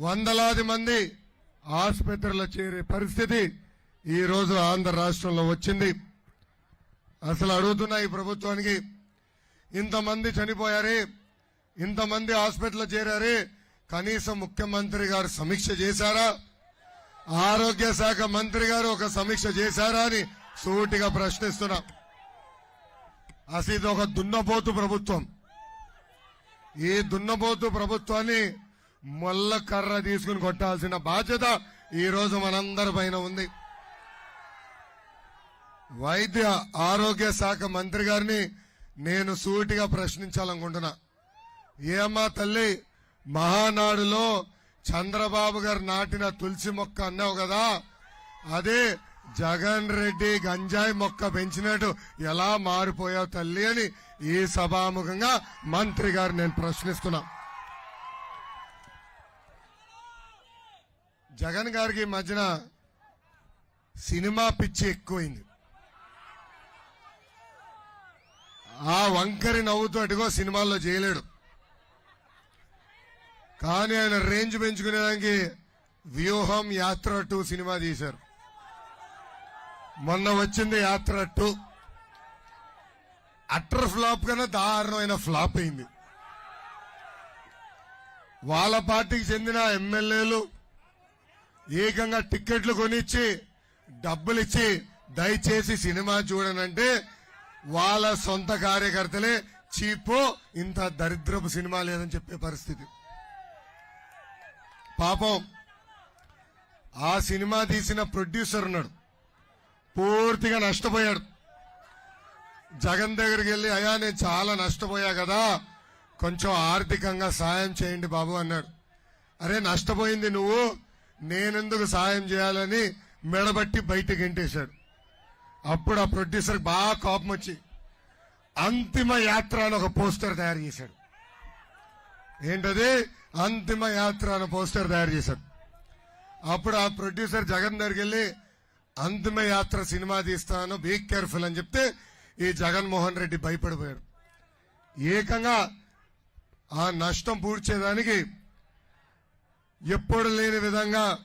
వందలాది మంది ఆసుపత్రిలో చేరే పరిస్థితి ఈ రోజు ఆంధ్ర రాష్ట్రంలో వచ్చింది. అసలు అడుగుతున్నా ఈ ప్రభుత్వానికి ఇంతమంది చనిపోయారే ఇంతమంది హాస్పిటల్లో చేరారే కనీసం ముఖ్యమంత్రి గారు సమీక్ష చేశారా? ఆరోగ్య శాఖ మంత్రి గారు ఒక సమీక్ష చేశారా అని సూటిగా ప్రశ్నిస్తున్నా. అసలు ఇది ఒక దున్నపోతు ప్రభుత్వం. ఈ దున్నపోతు ప్రభుత్వాన్ని మొల్ల కర్ర తీసుకుని కొట్టాల్సిన బాధ్యత ఈ రోజు మనందరి పైన ఉంది. వైద్య ఆరోగ్య శాఖ మంత్రి గారిని నేను సూటిగా ప్రశ్నించాలనుకుంటున్నా. ఏమా తల్లి మహానాడులో చంద్రబాబు గారు నాటిన తులసి మొక్క అన్నావు కదా అదే జగన్ రెడ్డి గంజాయి మొక్క పెంచినట్టు ఎలా మారిపోయావు తల్లి అని ఈ సభాముఖంగా మంత్రి గారు నేను ప్రశ్నిస్తున్నా. జగన్ గారికి మధ్యన సినిమా పిచ్చి ఎక్కువైంది. ఆ వంకరి నవ్వుతో అటుగో సినిమాల్లో చేయలేడు. కానీ ఆయన రేంజ్ పెంచుకునేదానికి వ్యూహం యాత్ర టూ సినిమా తీశారు. మొన్న వచ్చింది యాత్ర టూ. అట్టర్ ఫ్లాప్ కన్నా దారుణమైన ఫ్లాప్ అయింది. వాళ్ళ పార్టీకి చెందిన ఎమ్మెల్యేలు ఏకంగా టిక్కెట్లు కొనిచ్చి డబ్బులు ఇచ్చి దయచేసి సినిమా చూడనంటే వాళ్ళ సొంత కార్యకర్తలే చీపో ఇంత దరిద్రపు సినిమా లేదని చెప్పే పరిస్థితి. పాపం ఆ సినిమా తీసిన ప్రొడ్యూసర్ ఉన్నాడు. పూర్తిగా నష్టపోయాడు. జగన్ దగ్గరికి వెళ్ళి అయ్యా నేను చాలా నష్టపోయా కదా కొంచెం ఆర్థికంగా సాయం చేయండి బాబు అన్నాడు. అరే నష్టపోయింది నువ్వు నేనెందుకు సాయం చేయాలని మెడబట్టి బయటకు ఎంటేశాడు అప్పుడు ఆ ప్రొడ్యూసర్ బాగా కోపం వచ్చి అంతిమ యాత్ర అని ఒక పోస్టర్ తయారు చేశాడు. ఏంటది? అంతిమ యాత్ర అని పోస్టర్ తయారు చేశాడు. అప్పుడు ఆ ప్రొడ్యూసర్ జగన్ దగ్గరికి వెళ్ళి అంతిమ యాత్ర సినిమా తీస్తాను బీ కేర్ఫుల్ అని చెప్తే ఈ జగన్మోహన్ రెడ్డి భయపడిపోయాడు. ఏకంగా ఆ నష్టం పూడ్చేదానికి ఎప్పుడు లేని విధంగా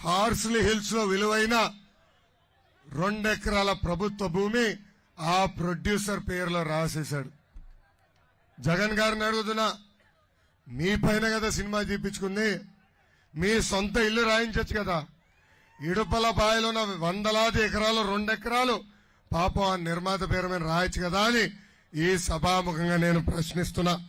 హార్స్లీ హిల్స్లో విలువైన రెండెకరాల ప్రభుత్వ భూమి ఆ ప్రొడ్యూసర్ పేరులో రాసేశాడు. జగన్ గారిని అడుగుతున్నా మీ పైన కదా సినిమా చూపించుకుంది మీ సొంత ఇల్లు రాయించవచ్చు కదా. ఇడుపల బాయిలో ఉన్న వందలాది ఎకరాలు రెండెకరాలు పాపం ఆ నిర్మాత పేరు మీద రాయొచ్చు కదా అని ఈ సభాముఖంగా నేను ప్రశ్నిస్తున్నా.